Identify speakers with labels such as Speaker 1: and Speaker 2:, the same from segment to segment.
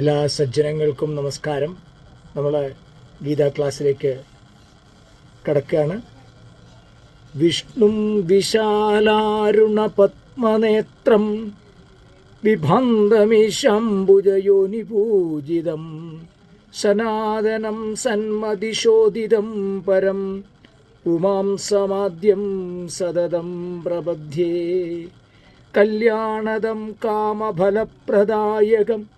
Speaker 1: എല്ലാ സജ്ജനങ്ങൾക്കും നമസ്കാരം. നമ്മൾ ഗീതാ ക്ലാസ്സിലേക്ക് കടക്കുകയാണ്. വിഷ്ണു വിശാലാരുണ പത്മനേത്രം വിഭന്തമിശംബുജയോനി പൂജിതം സനാതനം സന്മതിശോദിതം പരം പുമാംസമാദ്യം സതതം പ്രബധ്യേ കല്യാണദം കാമഫലപ്രദായകം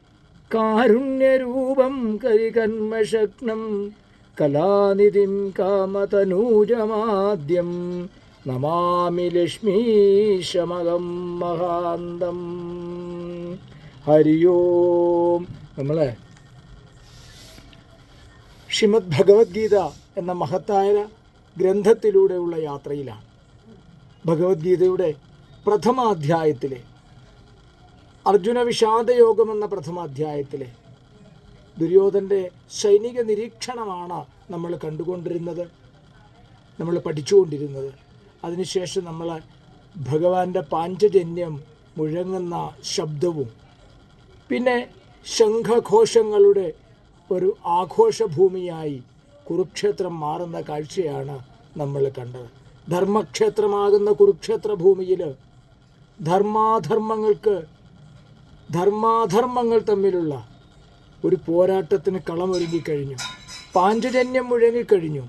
Speaker 1: കാരുണ്യരൂപം കരികന്മശക്നം കലാനിധിം കാമതനൂജമാദ്യം നമാമി ലക്ഷ്മീശമകം മഹാന്തം. ഹരിയോം. നമ്മളെ ശ്രീമദ് ഭഗവത്ഗീത എന്ന മഹത്തായ ഗ്രന്ഥത്തിലൂടെയുള്ള യാത്രയിലാണ്. ഭഗവത്ഗീതയുടെ പ്രഥമാധ്യായത്തിലെ അർജുന വിഷാദയോഗം എന്ന പ്രഥമാധ്യായത്തിലെ ദുര്യോധന്റെ സൈനിക നിരീക്ഷണമാണ് നമ്മൾ കണ്ടുകൊണ്ടിരുന്നത് നമ്മൾ പഠിച്ചുകൊണ്ടിരുന്നത്. അതിനുശേഷം നമ്മൾ ഭഗവാന്റെ പാഞ്ചജന്യം മുഴങ്ങുന്ന ശബ്ദവും പിന്നെ ശംഖഘോഷങ്ങളുടെ ഒരു ആഘോഷഭൂമിയായി കുരുക്ഷേത്രം മാറുന്ന കാഴ്ചയാണ് നമ്മൾ കണ്ടത്. ധർമ്മക്ഷേത്രമാകുന്ന കുരുക്ഷേത്ര ഭൂമിയിൽ ധർമാധർമ്മങ്ങൾക്ക് ധർമാധർമ്മങ്ങൾ തമ്മിലുള്ള ഒരു പോരാട്ടത്തിന് കളമൊരുങ്ങിക്കഴിഞ്ഞു പാഞ്ചജന്യം മുഴങ്ങിക്കഴിഞ്ഞു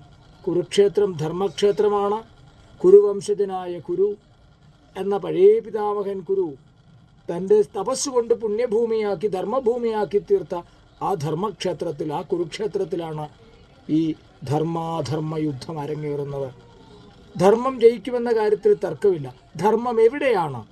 Speaker 1: കുരുക്ഷേത്രം ധർമ്മക്ഷേത്രമാണ്. കുരുവംശജനായ കുരു എന്ന പഴയ പിതാമഹൻ കുരു തന്റെ തപസ്സുകൊണ്ട് പുണ്യഭൂമിയാക്കി ധർമ്മഭൂമിയാക്കി തീർത്ത ആ ധർമ്മക്ഷേത്രത്തിൽ ആ കുരുക്ഷേത്രത്തിലാണ് ഈ ധർമാധർമ്മ യുദ്ധം അരങ്ങേറുന്നത്. ധർമ്മം ജയിക്കുമെന്ന കാര്യത്തിൽ തർക്കമില്ല. ധർമ്മം എവിടെയാണ്?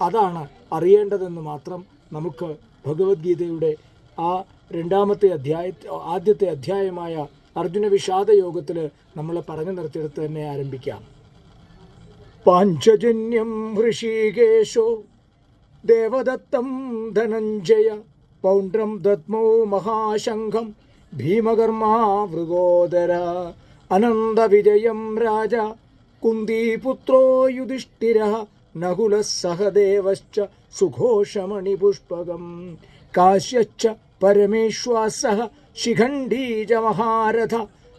Speaker 1: അതാണ് അറിയേണ്ടതെന്ന് മാത്രം നമുക്ക് ഭഗവത്ഗീതയുടെ ആ രണ്ടാമത്തെ അധ്യായ ആദ്യത്തെ അധ്യായമായ അർജുന വിഷാദ യോഗത്തിൽ നമ്മൾ പറഞ്ഞു നിർത്തിയെടുത്ത് തന്നെ ആരംഭിക്കാം. പാഞ്ചജന്യം ഋഷികേശോ ദേവദത്തം ധനഞ്ജയ പൗണ്ട്രം ദത്മോ മഹാശംഖം ഭീമകർമാ വൃഗോദര അനന്തവിജയം രാജ കുന്തിപുത്രോ യുധിഷ്ഠിര നകുല സഹദേവശ്ച സുഘോഷമണിപുഷ്പകം काश्यच्च പരമേശ്വാസ ശിഖണ്ഡീ ച മഹാരഥ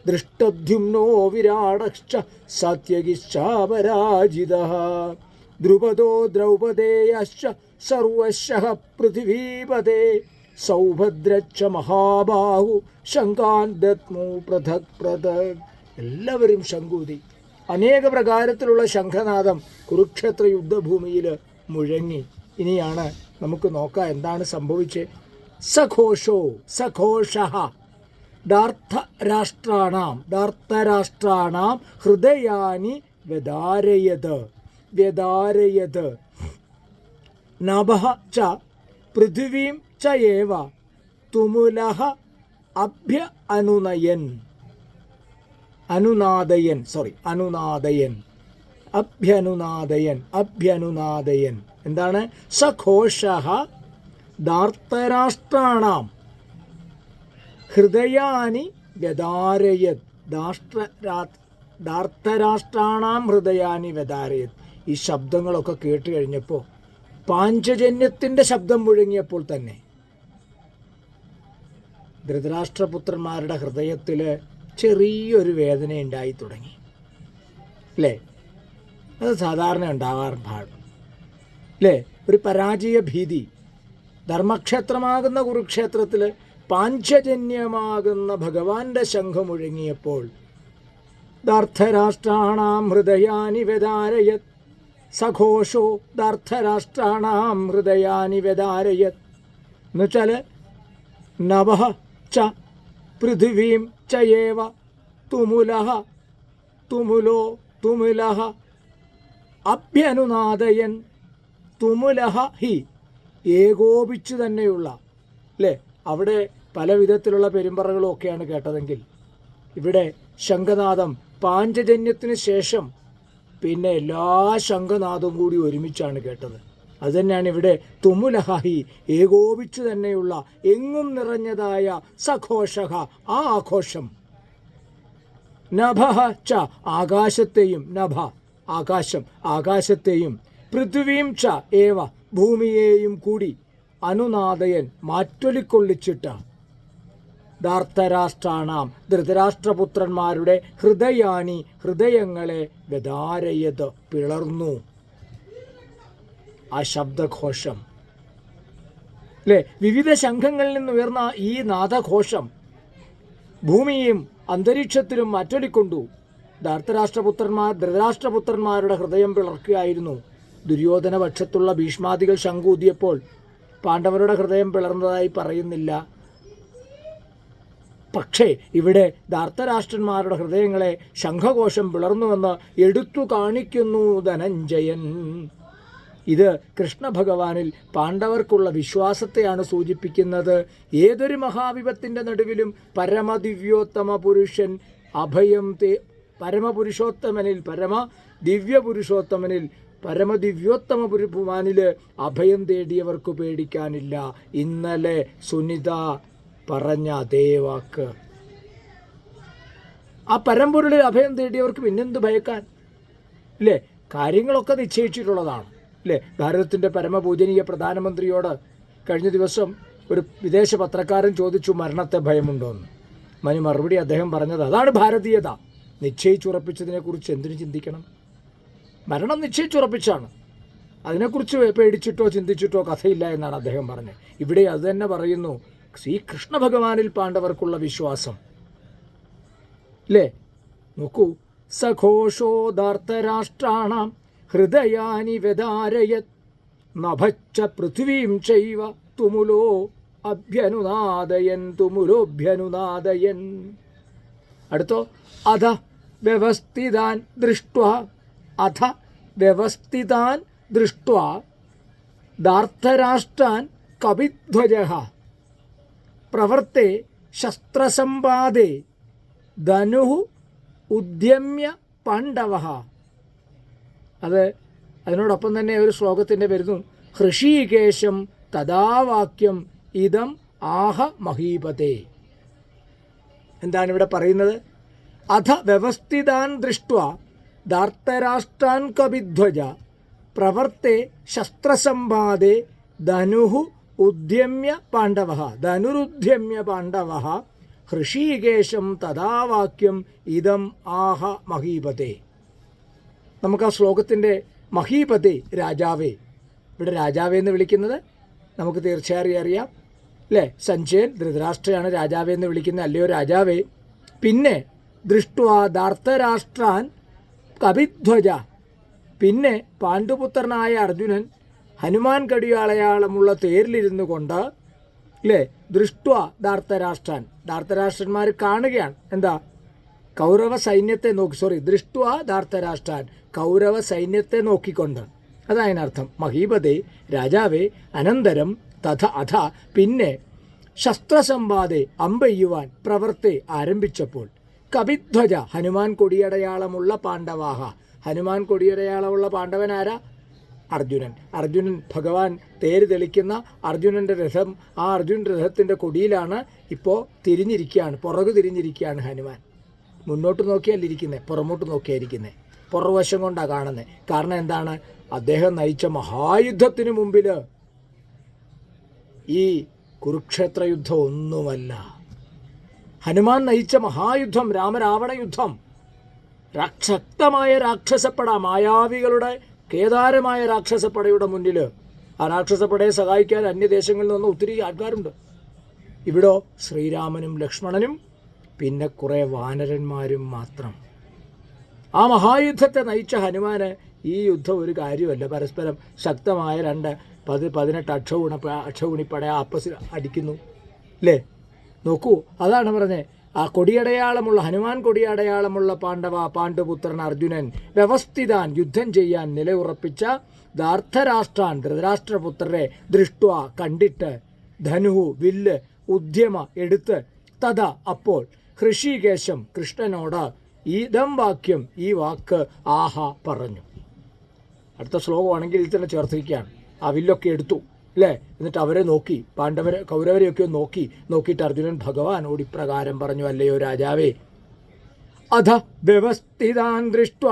Speaker 1: ദൃഷ്ടദ്യുമ്നോ വിരാടശ്ച സാത്യകിശ്ചാപരാജിത ദ്രുപദോ ദ്രൗപദേയശ്ച സർവശഃ പൃഥിവീപതേ സൗഭദ്രച്ച മഹാബാഹു ശങ്കാൻ ദത്മു പൃഥക് പൃഥക് എല്ലാവരും ശങ്കൂതി അനേക പ്രകാരത്തിലുള്ള ശംഖനാദം കുരുക്ഷേത്ര യുദ്ധഭൂമിയിൽ മുഴങ്ങി. ഇനിയാണ് നമുക്ക് നോക്കാം എന്താണ് സംഭവിച്ചത് സഘോഷോ സഘോഷ ഡാർത്ഥരാഷ്ട്രാണാം ഡാർത്ഥരാഷ്ട്രാണാം ഹൃദയാനി വ്യതാരയത് വ്യതാരയത് നഭ ച പൃഥിവീം ചയേവ തുമുല അഭ്യ അനുനയൻ. അനുനാദയൻ സോറി അനുനാദയൻ. അഭ്യനുനാദയൻ അഭ്യനുനാദയൻ. എന്താണ്? സഘോഷ ദാർത്തരാഷ്ട്രാണാം ഹൃദയാനി വ്യതാരയത് ദാഷ്ട്ര ദാർത്തരാഷ്ട്രാണാം ഹൃദയാനി വ്യതാരയത് ഈ ശബ്ദങ്ങളൊക്കെ കേട്ട് കഴിഞ്ഞപ്പോൾ പാഞ്ചജന്യത്തിന്റെ ശബ്ദം മുഴങ്ങിയപ്പോൾ തന്നെ ധൃതരാഷ്ട്രപുത്രന്മാരുടെ ഹൃദയത്തിൽ ചെറിയൊരു വേദന ഉണ്ടായി തുടങ്ങി. അല്ലേ? അത് സാധാരണ ഉണ്ടാവാറും പാടും. അല്ലേ ഒരു പരാജയ ഭീതി. ധർമ്മക്ഷേത്രമാകുന്ന കുരുക്ഷേത്രത്തിൽ പാഞ്ചജന്യമാകുന്ന ഭഗവാന്റെ ശംഖമൊഴുങ്ങിയപ്പോൾ ദാർത്ഥരാഷ്ട്രാണാം ഹൃദയാനി വ്യതാരയത് സഘോഷോ ദാർത്ഥരാഷ്ട്രാണാം ഹൃദയാനി വ്യതാരയത് എന്നുവെച്ചാൽ നവ ച പൃഥിവീം ചയേവ തുമുല തുമുലോ തുമുല അഭ്യനുനാദയൻ തുമുലഹ ഹി. ഏകോപിച്ചു തന്നെയുള്ള. അല്ലേ അവിടെ പല വിധത്തിലുള്ള പെരുമ്പറകളും ഒക്കെയാണ് കേട്ടതെങ്കിൽ. ഇവിടെ ശംഖനാഥം പാഞ്ചജന്യത്തിന് ശേഷം പിന്നെ എല്ലാ ശംഖനാഥവും കൂടി ഒരുമിച്ചാണ് കേട്ടത്. അതുതന്നെയാണ് ഇവിടെ തുമുലഹി ഏകോപിച്ചു തന്നെയുള്ള എങ്ങും നിറഞ്ഞതായ സഘോഷഹ ആ ആഘോഷം. നഭ ച ആകാശത്തെയും നഭ ആകാശം ആകാശത്തെയും പൃഥ്വിയും ച ഏവ ഭൂമിയെയും കൂടി അനുനാദയൻ മാറ്റൊലിക്കൊള്ളിച്ചിട്ട് ധാർത്തരാഷ്ട്രാണാം. ധൃതരാഷ്ട്രപുത്രന്മാരുടെ ഹൃദയാനി ഹൃദയങ്ങളെ ഗതാരയത് പിളർന്നു. ആ ശബ്ദഘോഷം. അല്ലേ വിവിധ ശംഖങ്ങളിൽ നിന്ന് ഉയർന്ന ഈ നാദഘോഷം ഭൂമിയും അന്തരീക്ഷത്തിലും മാറ്റൊലിക്കൊണ്ടു. ധാർത്തരാഷ്ട്രപുത്രന്മാർ ധൃതരാഷ്ട്രപുത്രന്മാരുടെ ഹൃദയം പിളർക്കുകയായിരുന്നു. ദുര്യോധന പക്ഷത്തുള്ള ഭീഷ്മാദികൾ ശങ്കൂതിയപ്പോൾ പാണ്ഡവരുടെ ഹൃദയം പിളർന്നതായി പറയുന്നില്ല. പക്ഷേ ഇവിടെ ധാർത്തരാഷ്ട്രന്മാരുടെ ഹൃദയങ്ങളെ ശംഖഘോഷം പിളർന്നുവെന്ന് എടുത്തു കാണിക്കുന്നു ധനഞ്ജയൻ. ഇത് കൃഷ്ണഭഗവാനിൽ പാണ്ഡവർക്കുള്ള വിശ്വാസത്തെയാണ് സൂചിപ്പിക്കുന്നത്. ഏതൊരു മഹാവിപത്തിന്റെ നടുവിലും പരമദിവ്യോത്തമ പുരുഷൻ അഭയം തേ പരമപുരുഷോത്തമനിൽ പരമ ദിവ്യപുരുഷോത്തമനിൽ പരമദിവ്യോത്തമ പുരുമാനിൽ അഭയം തേടിയവർക്ക് പേടിക്കാനില്ല. ഇന്നലെ സുനിത പറഞ്ഞ അതേ വാക്ക്. ആ പരമ്പൊരുളിൽ അഭയം തേടിയവർക്ക് പിന്നെന്ത് ഭയക്കാൻ? ഇല്ലേ? കാര്യങ്ങളൊക്കെ നിശ്ചയിച്ചിട്ടുള്ളതാണ്. അല്ലേ ഭാരതത്തിന്റെ പരമപൂജനീയ പ്രധാനമന്ത്രിയോട് കഴിഞ്ഞ ദിവസം ഒരു വിദേശ പത്രക്കാരൻ ചോദിച്ചു മരണത്തെ ഭയമുണ്ടോ എന്ന് മറുപടി അദ്ദേഹം പറഞ്ഞത് അതാണ് ഭാരതീയത. നിശ്ചയിച്ചുറപ്പിച്ചതിനെക്കുറിച്ച് എന്തിനു ചിന്തിക്കണം? മരണം നിശ്ചയിച്ചുറപ്പിച്ചാണ്. അതിനെക്കുറിച്ച് പേടിച്ചിട്ടോ ചിന്തിച്ചിട്ടോ കഥയില്ല എന്നാണ് അദ്ദേഹം പറഞ്ഞത്. ഇവിടെ അത് തന്നെ പറയുന്നു ശ്രീകൃഷ്ണ ഭഗവാനിൽ പാണ്ഡവർക്കുള്ള വിശ്വാസം. അല്ലേ നോക്കൂ സഘോഷോദാർത്തരാഷ്ട്രാണാം ഹൃദയാനി വ്യതാരയത് നഭച്ച പൃഥ്വീം ചൈവ തുമുലോ അഭ്യനുനാദയൻ തുമുലോഭ്യനുനാദയൻ. അടുത്തോ അധ വ്യവസ്ഥിതാൻ ദൃഷ്ട അധ വ്യവസ്ഥിതാൻ ദൃഷ്ട ദാർത്ഥരാഷ്ട്രാൻ കവിധ്വജ പ്രവർത്തെ ശസ്ത്രസമ്പാദേ ധനു ഉദ്യമ്യ പാണ്ഡവ. അത് അതിനോടൊപ്പം തന്നെ ഒരു ശ്ലോകത്തിന്റെ വരുന്നു ഹൃഷീകേശം തഥാവാക്യം ഇതം ആഹ മഹീപതേ. എന്താണ് ഇവിടെ പറയുന്നത്? അധ വ്യവസ്ഥിതാൻ ദൃഷ്ട ധാർത്തരാഷ്ട്രാൻ കവിധ്വജ പ്രവർത്തെ ശസ്ത്രസമ്പാദേ ധനുഹു ഉദ്യമ്യ പാണ്ഡവ. ധനുരുദ്യമ്യ പാണ്ഡവ ഹൃഷീകേശം തഥാവാക്യം ഇതം ആഹ മഹീപതേ. നമുക്ക് ആ ശ്ലോകത്തിന്റെ മഹീപതി രാജാവേ. ഇവിടെ രാജാവേ എന്ന് വിളിക്കുന്നത് നമുക്ക് തീർച്ചയായും അറിയാം. അല്ലേ സഞ്ജയൻ ധൃതരാഷ്ട്രയാണ് രാജാവേ എന്ന് വിളിക്കുന്ന അല്ലയോ രാജാവേ? പിന്നെ ദൃഷ്ടുവാ ധാർത്തരാഷ്ട്രാൻ കവിധ്വജ പിന്നെ പാണ്ഡുപുത്രനായ അർജുനൻ ഹനുമാൻ കടിയാളയാളമുള്ള തേരിലിരുന്നു കൊണ്ട് അല്ലേ ദൃഷ്ട്വ ധാർത്തരാഷ്ട്രാൻ. ധാർത്തരാഷ്ട്രന്മാർ കാണുകയാണ്. എന്താ? കൗരവ സൈന്യത്തെ നോക്കി സോറി ദൃഷ്ട്വ ധാർത്തരാഷ്ട്രാൻ കൗരവ സൈന്യത്തെ നോക്കിക്കൊണ്ട്. അതായതിനർത്ഥം മഹീപതേ രാജാവേ അനന്തരം തഥ അഥ. പിന്നെ ശസ്ത്രസംവാദെ അമ്പെയ്യുവാൻ പ്രവർത്തി ആരംഭിച്ചപ്പോൾ കവിധ്വജ ഹനുമാൻ കൊടിയടയാളമുള്ള പാണ്ഡവാഹ. ഹനുമാൻ കൊടിയടയാളമുള്ള പാണ്ഡവനാരാ അർജുനൻ. അർജുനൻ ഭഗവാൻ തേര് തെളിക്കുന്ന അർജുനന്റെ രഥം ആ അർജുൻ രഥത്തിന്റെ കൊടിയിലാണ് ഇപ്പോൾ തിരിഞ്ഞിരിക്കുകയാണ് പുറകു തിരിഞ്ഞിരിക്കുകയാണ് ഹനുമാൻ. മുന്നോട്ട് നോക്കിയല്ല ഇരിക്കുന്നത് പുറമോട്ട് നോക്കിയായിരിക്കുന്നത് പുറവശം കൊണ്ടാണ് കാണുന്നത് കാരണം എന്താണ്? അദ്ദേഹം നയിച്ച മഹായുദ്ധത്തിന് മുമ്പിൽ ഈ കുരുക്ഷേത്ര യുദ്ധം ഒന്നുമല്ല ഹനുമാൻ നയിച്ച മഹായുദ്ധം രാമരാവണ യുദ്ധം ശക്തമായ രാക്ഷസപ്പട മായാവികളുടെ കേദാരമായ രാക്ഷസപ്പടയുടെ മുന്നിൽ ആ രാക്ഷസപ്പടയെ സഹായിക്കാൻ അന്യദേശങ്ങളിൽ നിന്ന് ഒത്തിരി ആൾക്കാരുണ്ട്. ഇവിടോ ശ്രീരാമനും ലക്ഷ്മണനും പിന്നെ കുറേ വാനരന്മാരും മാത്രം. ആ മഹായുദ്ധത്തെ നയിച്ച ഹനുമാന് ഈ യുദ്ധം ഒരു കാര്യമല്ല. പരസ്പരം ശക്തമായ രണ്ട് പതി പതിനെട്ട് അക്ഷഗുണ അക്ഷഗുണിപ്പട അപ്പസിൽ അടിക്കുന്നു. അല്ലേ നോക്കൂ അതാണ് പറഞ്ഞത് ആ കൊടിയടയാളമുള്ള ഹനുമാൻ കൊടിയടയാളമുള്ള പാണ്ഡവ പാണ്ഡുപുത്രൻ അർജുനൻ വ്യവസ്ഥിതാൻ യുദ്ധം ചെയ്യാൻ നിലയുറപ്പിച്ച ധാർത്ഥരാഷ്ട്രാൻ ധൃതരാഷ്ട്രപുത്രരെ ദൃഷ്ട കണ്ടിട്ട് ധനുഹു വില്ല് ഉദ്യമ എടുത്ത് തഥ അപ്പോൾ ഹൃഷികേശം കൃഷ്ണനോട് ഇതം വാക്യം ഈ വാക്ക് ആഹ പറഞ്ഞു. അടുത്ത ശ്ലോകമാണെങ്കിൽ ഇതിൽ തന്നെ ചേർത്തിരിക്കുകയാണ് ആ വില്ലൊക്കെ എടുത്തു അല്ലേ? എന്നിട്ട് അവരെ നോക്കി പാണ്ഡവരെ കൗരവരെയൊക്കെ നോക്കി നോക്കിയിട്ട് അർജുനൻ ഭഗവാനോട് ഇപ്രകാരം പറഞ്ഞു അല്ലയോ രാജാവേ അധ വ്യവസ്ഥിതാൻ ദൃഷ്ട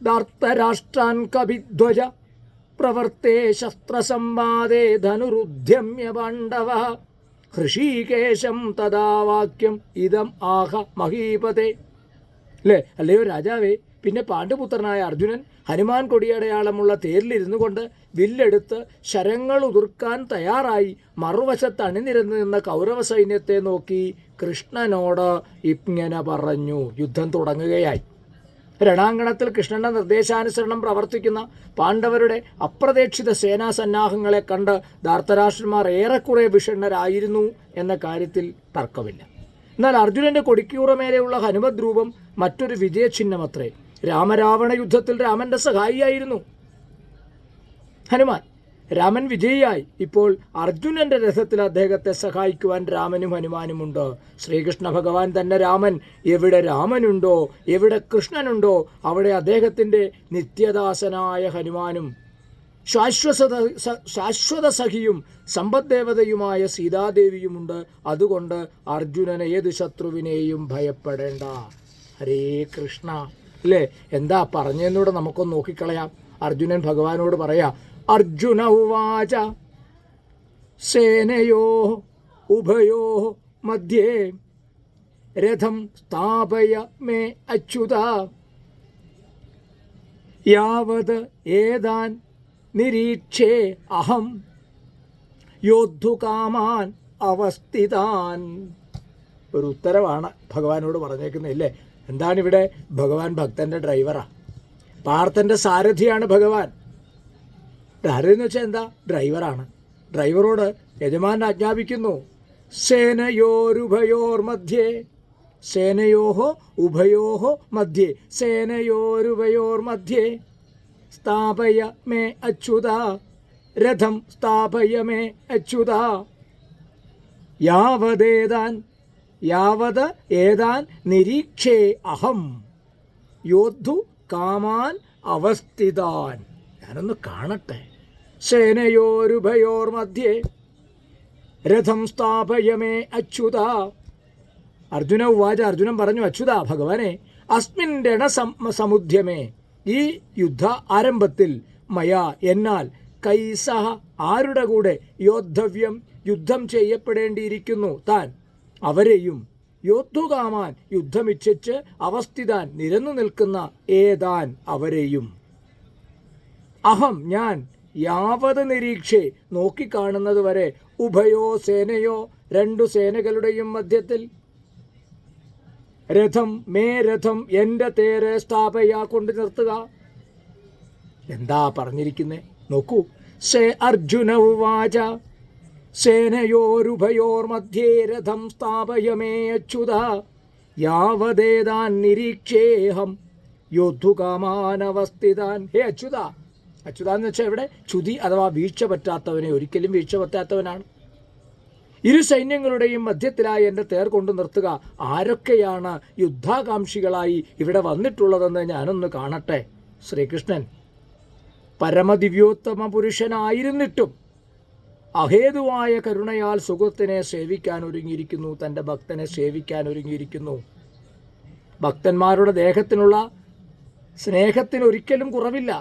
Speaker 1: ധാർത്തരാഷ്ട്രാൻ കവിധ്വജ പ്രവർത്തേ ശസ്ത്രസംവാദേ ധനുരുദ്ധ്യമ്യ പാണ്ഡവ ഹൃഷീകേശം തഥാ വാക്യം ഇതം ആഹ മഹീപതേ. അല്ലേ? അല്ലയോ രാജാവേ പിന്നെ പാണ്ഡുപുത്രനായ അർജുനൻ ഹനുമാൻ കൊടിയടയാളമുള്ള തേരിലിരുന്നു കൊണ്ട് വില്ലെടുത്ത് ശരങ്ങൾ ഉതിർക്കാൻ തയ്യാറായി മറുവശത്ത് അണിനിരന്ന് നിന്ന കൗരവ സൈന്യത്തെ നോക്കി കൃഷ്ണനോട് ഇങ്ങനെ പറഞ്ഞു. യുദ്ധം തുടങ്ങുകയായി. രണാങ്കണത്തിൽ കൃഷ്ണന്റെ നിർദ്ദേശാനുസരണം പ്രവർത്തിക്കുന്ന പാണ്ഡവരുടെ അപ്രതീക്ഷിത സേനാ സന്നാഹങ്ങളെ കണ്ട് ധാർത്തരാഷ്ട്രന്മാർ ഏറെക്കുറെ വിഷണ്ണരായിരുന്നു എന്ന കാര്യത്തിൽ തർക്കമില്ല. എന്നാൽ അർജുനന്റെ കൊടിക്കൂറമേലെയുള്ള ഹനുമത് രൂപം മറ്റൊരു വിജയചിഹ്നമത്രേ. രാമരാവണ യുദ്ധത്തിൽ രാമന്റെ സഹായിയായിരുന്നു. ഹനുമാൻ രാമൻ വിജയിയായി. ഇപ്പോൾ അർജുനന്റെ രഥത്തിൽ അദ്ദേഹത്തെ സഹായിക്കുവാൻ രാമനും ഹനുമാനുമുണ്ട്. ശ്രീകൃഷ്ണ ഭഗവാൻ തന്നെ രാമൻ. എവിടെ രാമനുണ്ടോ എവിടെ കൃഷ്ണനുണ്ടോ അവിടെ അദ്ദേഹത്തിന്റെ നിത്യദാസനായ ഹനുമാനും ശാശ്വത ശാശ്വത സഖിയും സമ്പദ്ദേവതയുമായ സീതാദേവിയുമുണ്ട്. അതുകൊണ്ട് അർജുനൻ ഏത് ശത്രുവിനെയും ഭയപ്പെടേണ്ട. ഹരേ കൃഷ്ണ. അല്ലേ? എന്താ പറഞ്ഞതെന്നൂടെ നമുക്കൊന്ന് നോക്കിക്കളയാം. അർജുനൻ ഭഗവാനോട് പറയാ അർജുന ഉവാച സേനയോ ഉഭയോ മധ്യേ രഥം സ്ഥാപയ മേ അച്യുത. യാവത് ഏതാൻ നിരീക്ഷേ അഹം യോദ്ധുകാമാൻ അവസ്ഥിതാൻ. ഒരു ഉത്തരവാണ് ഭഗവാനോട് പറഞ്ഞേക്കുന്നത് ഇല്ലേ? എന്താണിവിടെ ഭഗവാൻ ഭക്തന്റെ ഡ്രൈവറാ? പാർത്ഥന്റെ സാരഥിയാണ് ഭഗവാൻ. ധാരതെന്ന് വെച്ചാൽ എന്താ? ഡ്രൈവറാണ്. ഡ്രൈവറോട് യജമാൻ ആജ്ഞാപിക്കുന്നു സേനയോരുഭയോർ മധ്യേ സേനയോഹോ ഉഭയോഹോ മധ്യേ സേനയോരുഭയോർ മധ്യേ സ്ഥാപയ മേ അച്യുത രഥം സ്ഥാപയ മേ അച്യുത യാവതേതാൻ യാവത് ഏതാൻ നിരീക്ഷേ അഹം. യോദ്ധു കാമാൻ അവസ്ഥിതാൻ. ഞാനൊന്ന് കാണട്ടെ. സേനയോരുഭയോർ മധ്യേ രഥം സ്ഥാപയമേ അച്യുത. അർജുന ഉവാച അർജുനൻ പറഞ്ഞു അച്യുത ഭഗവാനെ അസ്മിൻ രണ സമുദ്യമേ ഈ യുദ്ധ ആരംഭത്തിൽ മയാ എന്നാൽ കൈസഹ ആരുടെ കൂടെ യോദ്ധവ്യം യുദ്ധം ചെയ്യപ്പെടേണ്ടിയിരിക്കുന്നു താൻ? അവരെയും യോദ്ധുകാമാൻ യുദ്ധമിച്ഛിച്ച് അവസ്ഥിതാൻ നിരന്നു നിൽക്കുന്ന ഏതാൻ അവരെയും. അഹം ഞാൻ യാവത് നിരീക്ഷെ നോക്കിക്കാണുന്നത് വരെ ഉഭയോ സേനയോ രണ്ടു സേനകളുടെയും മധ്യത്തിൽ. രഥം മേ രഥം എന്റെ തേരെ സ്ഥാപയാ കൊണ്ട് നിർത്തുക. എന്താ പറഞ്ഞിരിക്കുന്നേ? നോക്കൂ. സേ അർജുന ഉവാച. സേനയോരുഭയോർ മധ്യേ രഥം സ്ഥാപയമേ അച്യുത. യാവതേതാൻ നിരീക്ഷേഹം. യോദ്ധുകാമാനവസ്ഥിതാൻ. ഹേ അച്യുത. അച്യുത എന്ന് വെച്ചാൽ ഇവിടെ ചുതി അഥവാ വീഴ്ച പറ്റാത്തവനെ ഒരിക്കലും വീഴ്ച പറ്റാത്തവനാണ്. ഇരു സൈന്യങ്ങളുടെയും മധ്യത്തിലായി എന്റെ തേർ കൊണ്ടു നിർത്തുക. ആരൊക്കെയാണ് യുദ്ധാകാംക്ഷികളായി ഇവിടെ വന്നിട്ടുള്ളതെന്ന് ഞാനൊന്ന് കാണട്ടെ. ശ്രീകൃഷ്ണൻ. പരമദിവ്യോത്തമ പുരുഷനായിരുന്നിട്ടും അഹേതുവായ കരുണയാൽ സുഹൃത്തിനെ സേവിക്കാൻ ഒരുങ്ങിയിരിക്കുന്നു തന്റെ ഭക്തനെ സേവിക്കാൻ ഒരുങ്ങിയിരിക്കുന്നു ഭക്തന്മാരുടെ ദേഹത്തിനുള്ള സ്നേഹത്തിന് ഒരിക്കലും കുറവില്ല.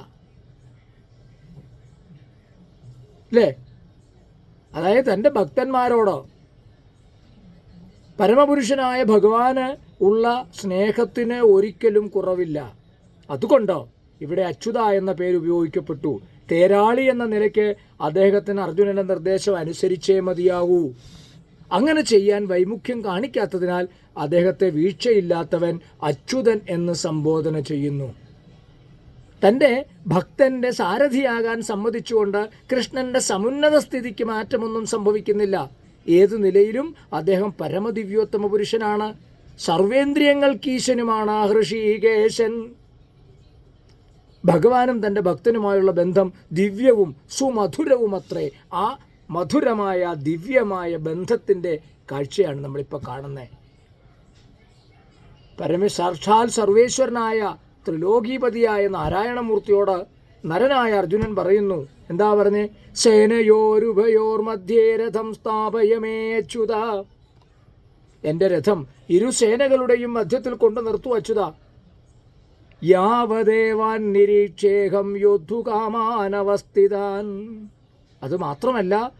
Speaker 1: അല്ലേ അതായത് തന്റെ ഭക്തന്മാരോട് പരമപുരുഷനായ ഭഗവാന് ഉള്ള സ്നേഹത്തിന് ഒരിക്കലും കുറവില്ല. അതുകൊണ്ടോ? ഇവിടെ അച്യുത എന്ന പേര് ഉപയോഗിക്കപ്പെട്ടു. തേരാളി എന്ന നിലയ്ക്ക് അദ്ദേഹത്തിന് അർജുനന്റെ നിർദ്ദേശം അനുസരിച്ചേ മതിയാകൂ. അങ്ങനെ ചെയ്യാൻ വൈമുഖ്യം കാണിക്കാത്തതിനാൽ അദ്ദേഹത്തെ വീഴ്ചയില്ലാത്തവൻ അച്യുതൻ എന്ന് സംബോധന ചെയ്യുന്നു. തന്റെ ഭക്തന്റെ സാരഥിയാകാൻ സമ്മതിച്ചുകൊണ്ട് കൃഷ്ണന്റെ സമുന്നത സ്ഥിതിക്ക് മാറ്റമൊന്നും സംഭവിക്കുന്നില്ല. ഏതു നിലയിലും അദ്ദേഹം പരമദിവ്യോത്തമ പുരുഷനാണ്. സർവേന്ദ്രിയങ്ങൾക്കീശനുമാണ് ഹൃഷീകേശൻ. ഭഗവാനും തന്റെ ഭക്തനുമായുള്ള ബന്ധം ദിവ്യവും സുമധുരവുമത്രേ. ആ മധുരമായ ദിവ്യമായ ബന്ധത്തിന്റെ കാഴ്ചയാണ് നമ്മളിപ്പോൾ കാണുന്നത് പരമ സർവേശ്വരനായ ത്രിലോകീപതിയായ നാരായണമൂർത്തിയോട് നരനായ അർജുനൻ പറയുന്നു. എന്താ പറഞ്ഞേ? സേനയോരുഭയോർ മധ്യേ രഥം സ്ഥാപയമേ അച്യുത. എന്റെ രഥം ഇരു സേനകളുടെയും മധ്യത്തിൽ കൊണ്ടു നിർത്തു അച്യുത. യാവദേവാൻ നിരീക്ഷേഹം യോദ്ധുകാമാനവസ്ഥിതാൻ. അത് മാത്രമല്ല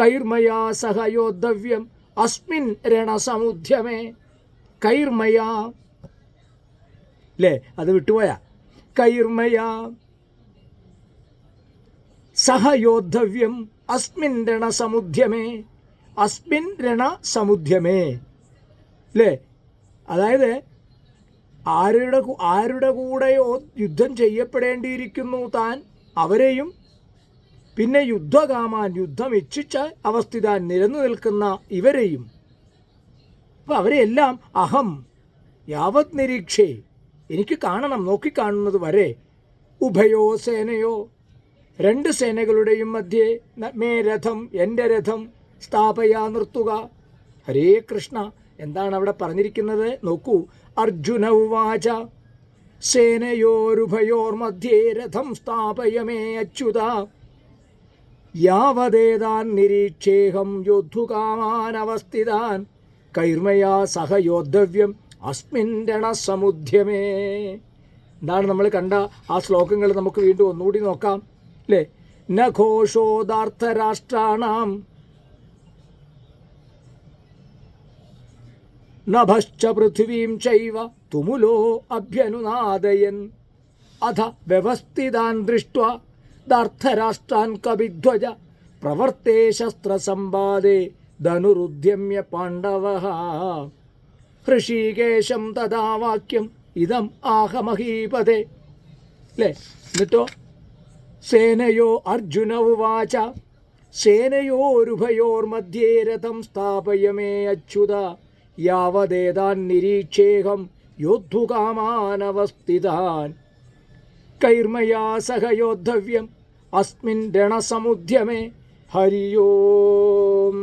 Speaker 1: കൈർമയാ സഹയോദ്ധവ്യം അസ്മിൻ രണസമുദ്യമേ. കൈർമയാ അല്ലേ അത് വിട്ടുപോയാ. കൈർമയാ സഹയോദ്ധവ്യം അസ്മിൻ രണസമുദ്യമേ. അസ്മിൻ രണസമുദ്യമേ. അല്ലേ അതായത് ആരുടെ ആരുടെ കൂടെയോ യുദ്ധം ചെയ്യപ്പെടേണ്ടിയിരിക്കുന്നു താൻ? അവരെയും? പിന്നെ യുദ്ധകാമാൻ യുദ്ധം ഇച്ഛിച്ച അവസ്ഥിതാൻ നിരന്നു നിൽക്കുന്ന ഇവരെയും? അപ്പം അവരെയെല്ലാം അഹം യാവത് നിരീക്ഷേ. എനിക്ക് കാണണം നോക്കിക്കാണുന്നത് വരെ. ഉഭയോ സേനയോ? രണ്ട് സേനകളുടെയും മധ്യേ മേ രഥം എന്റെ രഥം സ്ഥാപയാ നിർത്തുക. ഹരേ കൃഷ്ണ എന്താണ് അവിടെ പറഞ്ഞിരിക്കുന്നത്? നോക്കൂ അർജുന ഉവാച സേനയോരുഭയോർമധ്യേ രഥം സ്ഥാപയമേ അച്യുത. യാവതേതാൻ നിരീക്ഷേഹം യോദ്ധുകാമാനവസ്ഥിതാൻ. കൈർമയാ സഹ യോദ്ധവ്യം അസ്മിൻ രണസമുദ്യമേ. എന്താണ് നമ്മൾ കണ്ട ആ ശ്ലോകങ്ങൾ നമുക്ക് വീണ്ടും ഒന്നുകൂടി നോക്കാം അല്ലേ? നഘോഷോദാർത്ഥരാഷ്ട്രാണാം നഭശ്ച പൃഥിവീം ചൈവ തുമുലോ അഭ്യനുനാദയൻ. അധ വ്യവസ്ഥിതാൻ ദൃഷ്ട ദാർത്ഥരാഷ്ട്രാൻ കവിധ്വജ പ്രവർത്തേ ശസ്ത്രസമ്പാദേ ധനുരുദ്യമ്യ പാണ്ഡവ. ഹൃഷീകേശം തഥാ വാക്യം ഇതം ആഹമഹീപതേ. അല്ലേ എന്നിട്ടോ? സേനയോ അർജുന ഉവാച. സേനയോരുഭയോർമധ്യേ രഥം സ്ഥാപയമേ അച്യുത. യാവദേതാൻ നിരീക്ഷേഹം യോദ്ധുകാമാനവസ്ഥിതാൻ. കൈർമയാ സഹയോദ്ധവ്യം അസ്മിൻ രണസമുദ്യമേ ഹരി ഓം